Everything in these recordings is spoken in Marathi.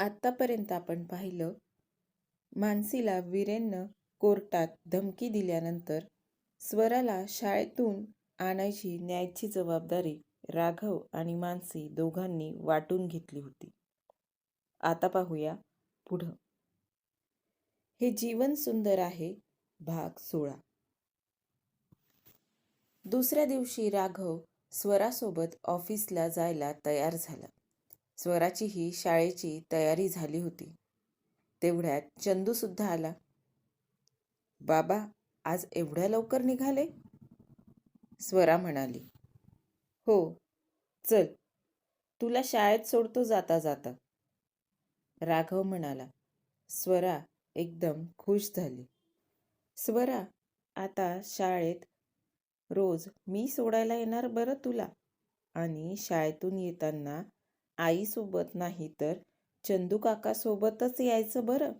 आत्तापर्यंत आपण पाहिलं मानसीला वीरेननं कोर्टात धमकी दिल्यानंतर स्वराला शाळेतून आणायची न्यायची जबाबदारी राघव आणि मानसी दोघांनी वाटून घेतली होती. आता पाहूया पुढं. हे जीवन सुंदर आहे भाग सोळा. दुसऱ्या दिवशी राघव स्वरासोबत ऑफिसला जायला तयार झाला. स्वराची ही शाळेची तयारी झाली होती. तेवढ्यात चंदूसुद्धा आला. बाबा आज एवढ्या लवकर निघाले? स्वरा म्हणाली. हो चल तुला शाळेत सोडतो जाता जाता. राघव म्हणाला. स्वरा एकदम खुश झाली. स्वरा आता शाळेत रोज मी सोडायला येणार बरं तुला? आणि शाळेतून येताना आईसोबत नाही तर चंदू काकासोबतच यायचं बरं.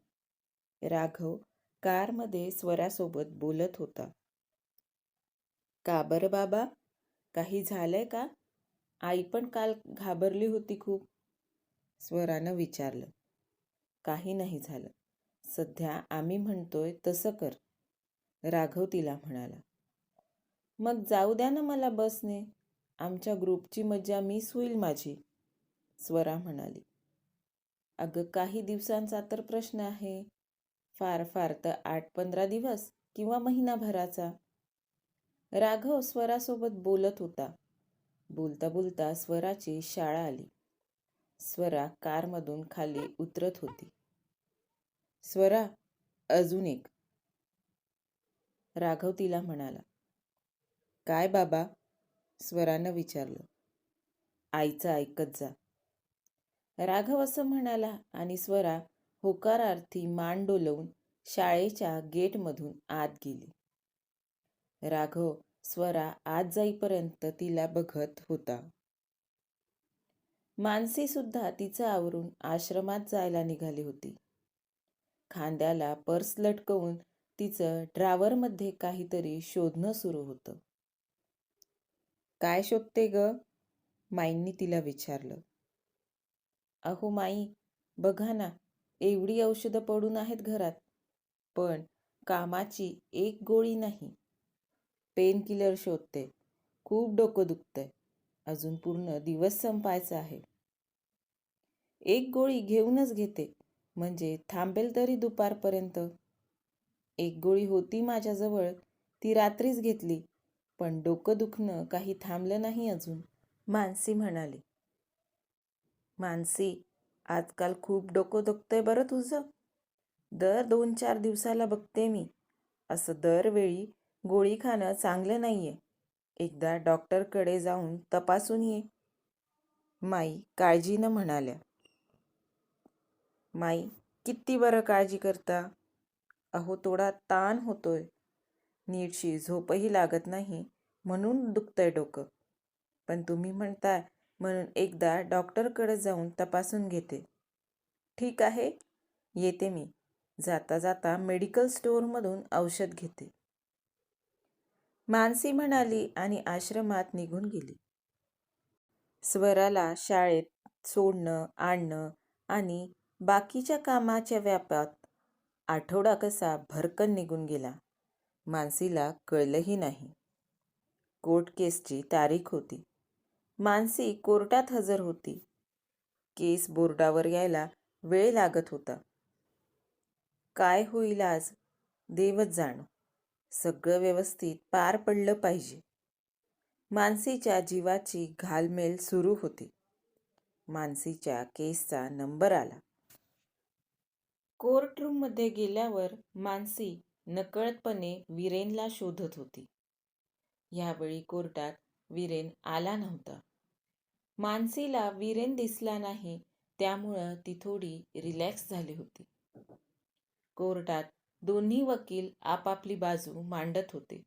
राघव कारमध्ये स्वरासोबत बोलत होता. का बरं बाबा? काही झालंय का? आई पण काल घाबरली होती खूप. स्वरानं विचारलं. काही नाही झालं. सध्या आम्ही म्हणतोय तसं कर. राघव तिला म्हणाला. मग जाऊ द्या ना मला बसने. आमच्या ग्रुपची मज्जा मिस होईल माझी. स्वरा म्हणाली. अगं काही दिवसांचा तर प्रश्न आहे. फार फार तर आठ पंधरा दिवस किंवा महिनाभराचा. राघव स्वरासोबत बोलत होता. बोलता बोलता स्वराची शाळा आली. स्वरा कारमधून खाली उतरत होती. स्वरा अजून एक. राघव तिला म्हणाला. काय बाबा? स्वरानं विचारलं. आईचं ऐकत जा. राघव असं म्हणाला आणि स्वरा होकारार्थी मान डोलवून शाळेच्या गेटमधून आत गेली. राघव स्वरा आत जाईपर्यंत तिला बघत होता. मानसी सुद्धा तिचं आवरून आश्रमात जायला निघाली होती. खांद्याला पर्स लटकवून तिचं ड्रावरमध्ये काहीतरी शोधणं सुरू होतं. काय शोधते ग? माईंनी तिला विचारलं. अहो माई बघा ना एवढी औषधं पडून आहेत घरात. पण कामाची एक गोळी नाही. पेन किलर शोधते. खूप डोकं दुखतंय. अजून पूर्ण दिवस संपायचा आहे. एक गोळी घेऊनच घेते. म्हणजे थांबेल तरी दुपारपर्यंत. एक गोळी होती माझ्याजवळ. ती रात्रीच घेतली. पण डोकं दुखणं काही थांबलं नाही अजून. मानसी म्हणाली मानसी आजकाल खूप डोकं दुखतंय बरं तुझं. दर दोन चार दिवसाला बघते मी. असं दरवेळी गोळी खाणं चांगलं नाही आहे एकदा डॉक्टरकडे जाऊन तपासून ये. माई काळजीनं म्हणाल्या. माई किती बरं काळजी करता. अहो थोडा ताण होतोय. नीटशी झोपही लागत नाही म्हणून दुखतंय डोकं. पण तुम्ही म्हणताय म्हणून एकदा डॉक्टरकडे जाऊन तपासून घेते. ठीक आहे येते मी. जाता जाता मेडिकल स्टोअरमधून औषध घेते. मानसी म्हणाली आणि आश्रमात निघून गेली. स्वराला शाळेत सोडणं आणणं आणि बाकीच्या कामाच्या व्यापात आठवडा कसा भरकन निघून गेला मानसीला कळलंही नाही. कोर्ट केसची तारीख होती. मानसी कोर्टात हजर होती. केस बोर्डावर यायला वेळ लागत होता. काय होईल आज? देवच जाणो. सगळं व्यवस्थित पार पडलं पाहिजे. मानसीच्या जीवाची घालमेल सुरू होती. मानसीच्या केसचा नंबर आला. कोर्टरूममध्ये गेल्यावर मानसी नकळतपणे विरेनला शोधत होती. यावेळी कोर्टात विरेन आला नव्हता. मानसीला विरेन दिसला नाही त्यामुळं ती थोडी रिलॅक्स झाली होती. कोर्टात दोन्ही वकील आपापली बाजू मांडत होते.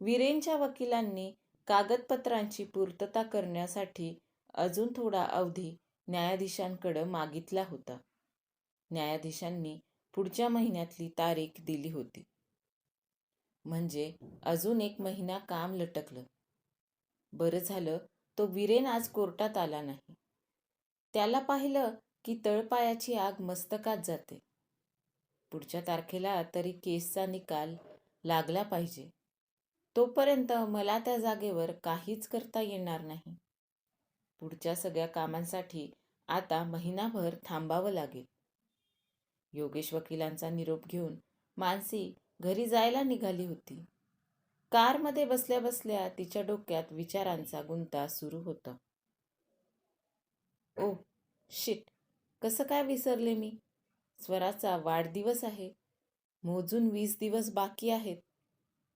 वीरेनच्या वकिलांनी कागदपत्रांची पूर्तता करण्यासाठी अजून थोडा अवधी न्यायाधीशांकडं मागितला होता. न्यायाधीशांनी पुढच्या महिन्यातली तारीख दिली होती. म्हणजे अजून एक महिना काम लटकलं. बरं झालं तो विरेन आज कोर्टात आला नाही. त्याला पाहिलं की तळपायाची आग मस्तकात जाते. पुढच्या तारखेला तरी केसचा निकाल लागला पाहिजे. तोपर्यंत मला त्या जागेवर काहीच करता येणार नाही. पुढच्या सगळ्या कामांसाठी आता महिनाभर थांबावं लागेल. योगेश वकिलांचा निरोप घेऊन मानसी घरी जायला निघाली होती. कारमध्ये बसल्या बसल्या तिच्या डोक्यात विचारांचा गुंता सुरू होता. ओ शिट कसं काय विसरले मी? स्वराचा वाढदिवस आहे. मोजून वीस दिवस बाकी आहेत.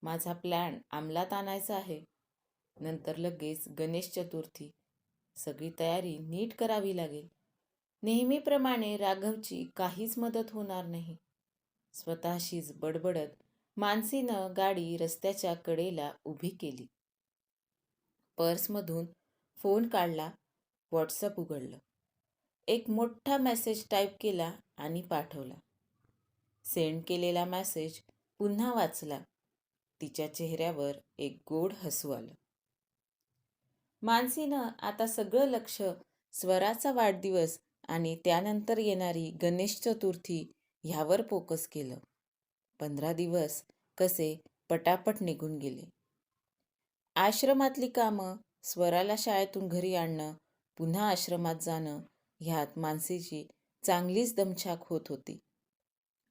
माझा प्लॅन अंमलात आणायचा आहे. नंतर लगेच गणेश चतुर्थी. सगळी तयारी नीट करावी लागेल. नेहमीप्रमाणे राघवची काहीच मदत होणार नाही. स्वतःशीच बडबडत मानसीनं गाडी रस्त्याच्या कडेला उभी केली. पर्समधून फोन काढला व्हॉट्सअप उघडलं. एक मोठा मेसेज टाईप केला आणि पाठवला. सेंड केलेला मेसेज पुन्हा वाचला. तिच्या चेहऱ्यावर एक गोड हसू आलं. मानसीनं आता सगळं लक्ष स्वराचा वाढदिवस आणि त्यानंतर येणारी गणेश चतुर्थी ह्यावर फोकस केलं. पंधरा दिवस कसे पटापट निघून गेले. आश्रमातली कामं स्वराला शाळेतून घरी आणणं पुन्हा आश्रमात जाणं ह्यात मानसीची चांगलीच दमछाक होत होती.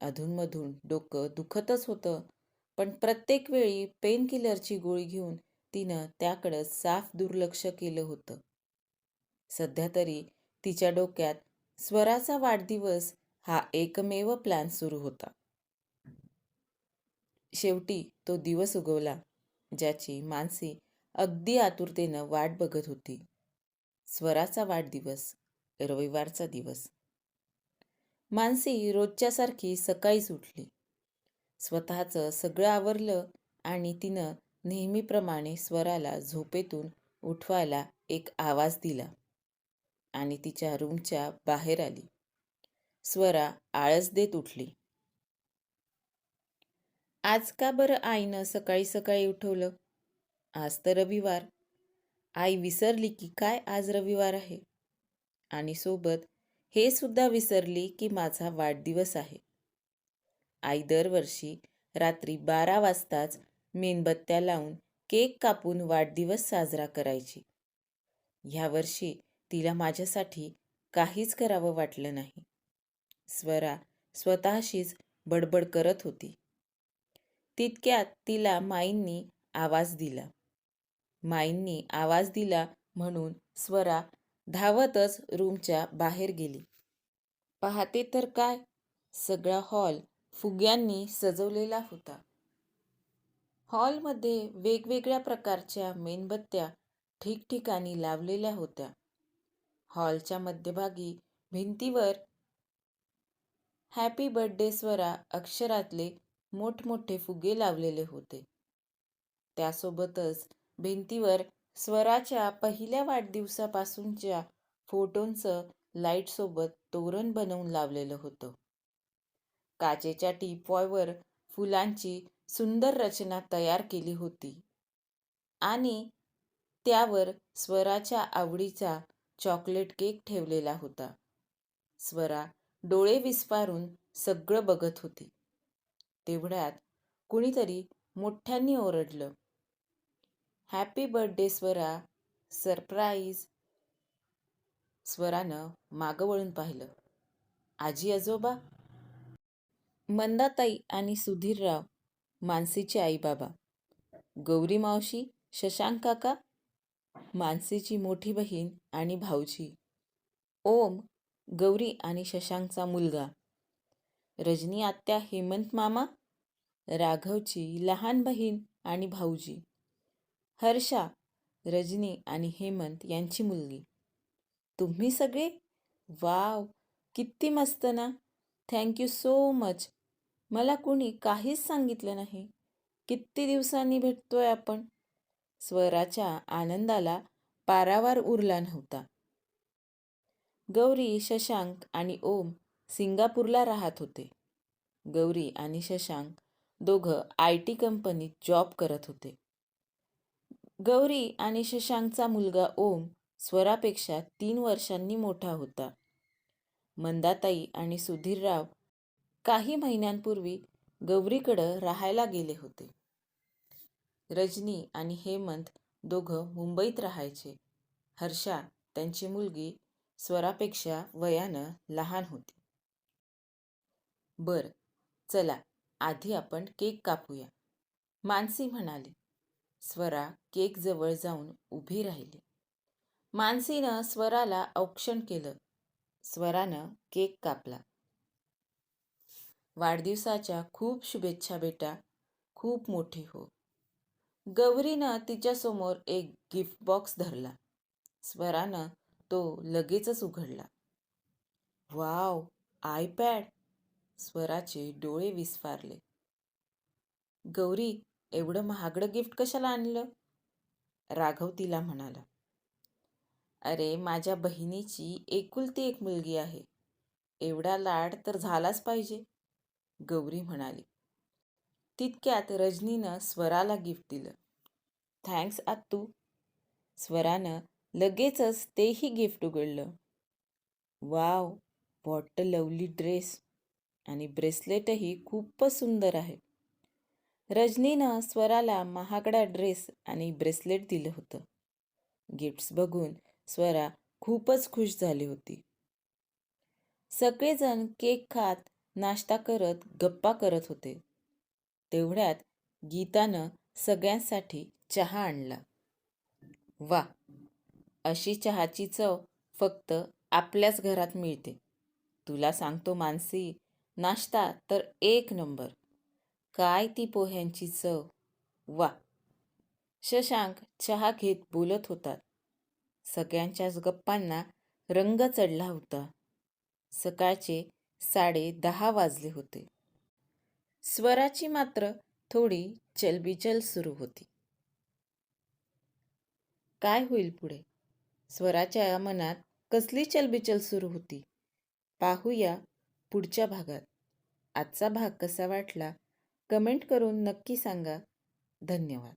अधूनमधून डोकं दुखतच होतं पण प्रत्येक वेळी पेनकिलरची गोळी घेऊन तिनं त्याकडं साफ दुर्लक्ष केलं होतं. सध्या तरी तिच्या डोक्यात स्वराचा वाढदिवस हा एकमेव प्लॅन सुरू होता. शेवटी तो दिवस उगवला ज्याची मानसी अगदी आतुरतेनं वाट बघत होती. स्वराचा वाढदिवस रविवारचा दिवस. मानसी रोजच्यासारखी सकाळीच उठली. स्वतःचं सगळं आवरलं आणि तिनं नेहमीप्रमाणे स्वराला झोपेतून उठवायला एक आवाज दिला आणि तिच्या रूमच्या बाहेर आली. स्वरा आळस देत उठली. आज का बरं आईनं सकाळी सकाळी उठवलं? आज तर रविवार. आई विसरली की काय आज रविवार आहे? आणि सोबत हे सुद्धा विसरली की माझा वाढदिवस आहे. आई दरवर्षी रात्री बारा वाजताच मेणबत्त्या लावून केक कापून वाढदिवस साजरा करायची. ह्यावर्षी तिला माझ्यासाठी काहीच करावं वाटलं नाही. स्वरा स्वतःशीच बडबड करत होती. तितक्यात तिला माईंनी आवाज दिला. माईंनी आवाज दिला म्हणून स्वरा धावतच रूमच्या बाहेर गेली. पाहते तर काय? सगळा हॉल फुग्यांनी सजवलेला होता. हॉलमध्ये वेगवेगळ्या प्रकारच्या मेणबत्त्या ठिकठिकाणी लावलेल्या होत्या. हॉलच्या मध्यभागी भिंतीवर हॅपी बर्थडे स्वरा अक्षरातले मोठमोठे फुगे लावलेले होते. त्यासोबतच भिंतीवर स्वराच्या पहिल्या वाढदिवसापासूनच्या फोटोंचं लाईटसोबत तोरण बनवून लावलेलं होतं. काचेच्या टीपॉयवर फुलांची सुंदर रचना तयार केली होती. आणि त्यावर स्वराच्या आवडीचा चॉकलेट केक ठेवलेला होता. स्वरा डोळे विस्फारून सगळं बघत होती. तेवढ्यात कुणीतरी मोठ्यांनी ओरडलं. Happy birthday Swara. सरप्राईज स्वरानं मागं वळून पाहिलं. आजी आजोबा? मंदाताई आणि सुधीरराव मानसीचे आई बाबा गौरी मावशी शशांक काका? मानसीची मोठी बहीण आणि भाऊजी. ओम गौरी आणि शशांकचा मुलगा. रजनी आत्या हेमंत मामा? राघवची लहान बहीण आणि भाऊजी. हर्षा रजनी आणि हेमंत यांची मुलगी. तुम्ही सगळे? वाव! किती मस्त ना? Thank you so much. मला कुणी काहीच सांगितलं नाही. किती दिवसांनी भेटतोय आपण? स्वराच्या आनंदाला पारावार उरला नव्हता. गौरी शशांक आणि ओम सिंगापूरला राहत होते. गौरी आणि शशांक दोघं आय टी कंपनीत जॉब करत होते. गौरी आणि शशांकचा मुलगा ओम स्वरापेक्षा तीन वर्षांनी मोठा होता. मंदाताई आणि सुधीरराव काही महिन्यांपूर्वी गौरीकडं राहायला गेले होते. रजनी आणि हेमंत दोघं मुंबईत राहायचे. हर्षा त्यांची मुलगी स्वरापेक्षा वयानं लहान होती. बर चला आधी आपण केक कापूया. मानसी म्हणाली स्वरा केक जवळ जाऊन उभी राहिली. मानसीनं स्वराला औक्षण केलं. स्वरानं केक कापला. वाढदिवसाच्या खूप शुभेच्छा बेटा. खूप मोठी हो. गौरीनं तिच्यासमोर एक गिफ्ट बॉक्स धरला. स्वरानं तो लगेचच उघडला. Wow iPad. स्वराचे डोळे विस्फारले. गौरी एवढं महागडं गिफ्ट कशाला आणलं? राघव तिला म्हणाला. अरे माझ्या बहिणीची एकुलती एक मुलगी आहे. एवढा लाड तर झालाच पाहिजे गौरी म्हणाली. तितक्यात रजनीनं स्वराला गिफ्ट दिलं. थँक्स आत्तू. स्वरानं लगेचच तेही गिफ्ट उघडलं. Wow what a lovely dress. आणि ब्रेसलेटही खूपच सुंदर आहे. रजनीनं स्वराला महागडा ड्रेस आणि ब्रेसलेट दिलं होतं. गिफ्ट्स बघून स्वरा खूपच खुश झाली होती. सगळेजण केक खात नाश्ता करत गप्पा करत होते. तेवढ्यात गीतानं सगळ्यांसाठी चहा आणला. वा अशी चहाची चव फक्त आपल्याच घरात मिळते. तुला सांगतो मानसी नाश्ता तर एक नंबर. काय ती पोह्यांची चव? वा. शशांक चहा घेत बोलत होतात सगळ्यांच्याच गप्पांना रंग चढला होता. सकाळचे साडे दहा वाजले होते. स्वराची मात्र थोडी चलबिचल सुरू होती. काय होईल पुढे? स्वराच्या मनात कसली चलबिचल सुरू होती? पाहूया पुढच्या भागात. आजचा भाग कसा वाटला? कमेंट करून नक्की सांगा. धन्यवाद.